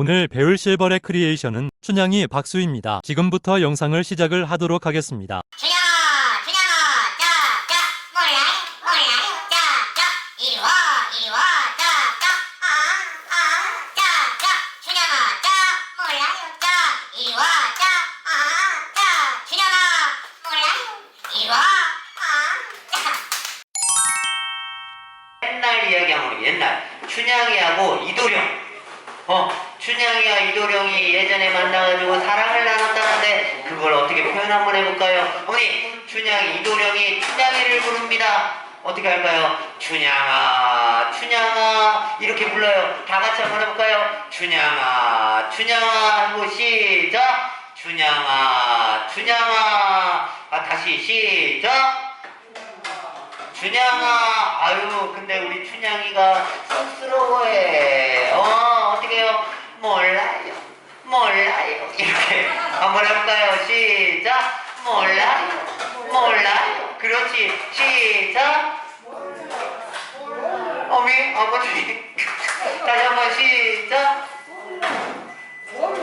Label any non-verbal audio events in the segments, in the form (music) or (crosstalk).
오늘 배울 실버의 크리에이션은 춘향이 박수입니다. 지금부터 영상을 시작을 하도록 하겠습니다. 준영아, 준영아, 자, 자, 몰라요, 몰라요, 자, 자, 이리 와, 이리 와, 자, 자, 아, 아, 자, 자, 준영아, 자, 몰라요, 자, 이리 와, 자, 아, 자, 준영아, 몰라요, 이리 와, 아, 자. 옛날 이야기하면 옛날 춘향이하고 이도령 어 춘향이와 이도령이 예전에 만나가지고 사랑을 나눴다는데 그걸 어떻게 표현 한번 해볼까요? 어머니 춘향이 이도령이 춘향이를 부릅니다 어떻게 할까요? 춘향아 춘향아 이렇게 불러요 다 같이 한번 해볼까요? 춘향아 춘향아 하고 시작 춘향아 춘향아 아 다시 시작 춘향아, 아유, 근데 우리 춘향이가 쑥스러워해. 어, 어떻게 해요? 몰라요. 몰라요. 이렇게 한번 해볼까요? 시작. 몰라요. 몰라요. 그렇지. 시작. 어미, 아버지. 다시 한번 시작.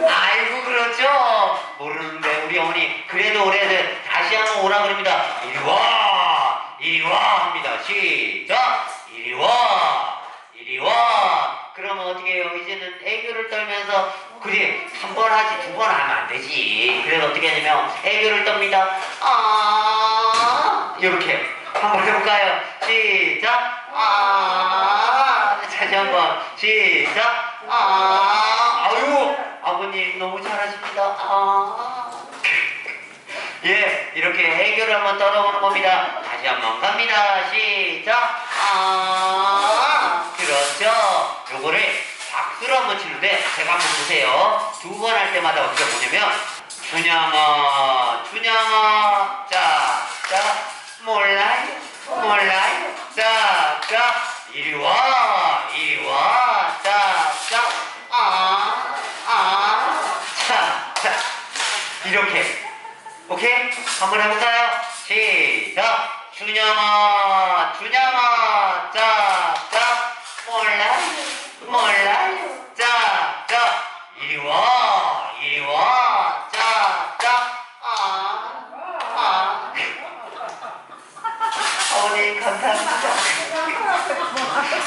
아이고, 그렇죠. 모르는데, 우리 어머니. 그래도 오래들 다시 한번 오라 그럽니다. 이리 와. 이리 와 합니다. 시작! 이리 와! 이리 와! 그러면 어떻게 해요? 이제는 애교를 떨면서 그래 한번 하지 두 번 하면 안 되지. 그래서 어떻게 하냐면 애교를 떱니다. 아 이렇게 한번 해볼까요? 시작! 아 다시 한번 시작! 아 아유 아버님 너무 잘하십니다. 아 (laughs) 예, 이렇게 해결을 한번 떨어보는 겁니다. 다시 한번 갑니다. 시작. 아, 그렇죠. 요거를 박수로 한번 치는데 제가 한번 보세요. 두 번 할 때마다 어떻게 보냐면 춘향아, 춘향아, 자, 자, 몰라요, 몰라요, 자, 자, 이리 와, 이리 와, 자, 자, 아, 아, 자, 자, 이렇게. 오케이? 한번 해볼까요? 시작! 준영아, 준영아, 자, 자, 몰라요, 몰라요, 자, 자, 이리 와, 이리 와, 자, 자, 아, 아. 어머니, 감사합니다.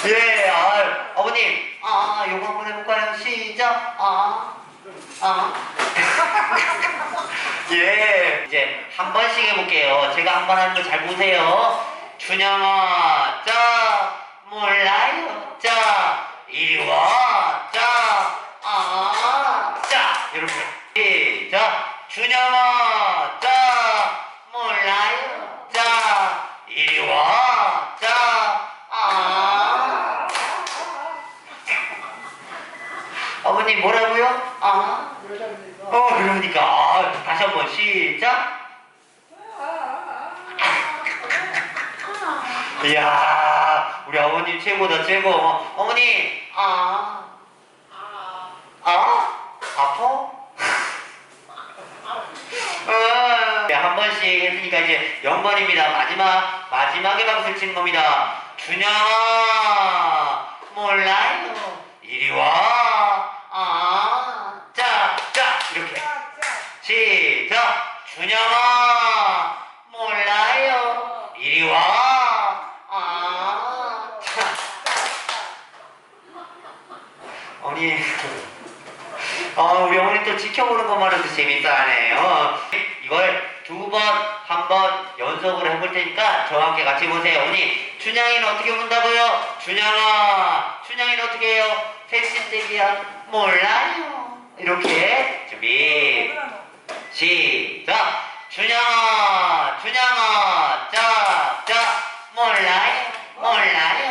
예, 아, 어머님, 아, 요거 한번 해볼까요? 시작, 아, 아. (laughs) 예, 이제 한 번씩 해볼게요. 제가 한 번 하는 거 잘 보세요. 춘향아, 자, 몰라요, 자, 이리 와, 자, 아, 자, 이렇게. 시작. 춘향아, 자, 몰라요, 자, 이리 와, 자, 아. 어머님 뭐라고요? 아. 어, 그러니까. 아, 다시 한 번 시작. 이야, 우리 아버님 최고다, 최고. 어머니, 아. 아? 아파? 어, 네, 한 번씩 했으니까 이제 0번입니다. 마지막, 마지막에 박수를 치는 겁니다. 준영아, 아, 우리 어머니 또 지켜보는 것만으로도 재밌다네요. 이걸 두 번, 한 번 연속으로 해볼 테니까 저와 함께 같이 보세요. 어머니, 춘향이는 어떻게 본다고요? 춘향아, 춘향이는 어떻게 해요? 색신색이야 몰라요. 이렇게 준비, 시작! 춘향아, 춘향아, 자, 자, 몰라요, 몰라요.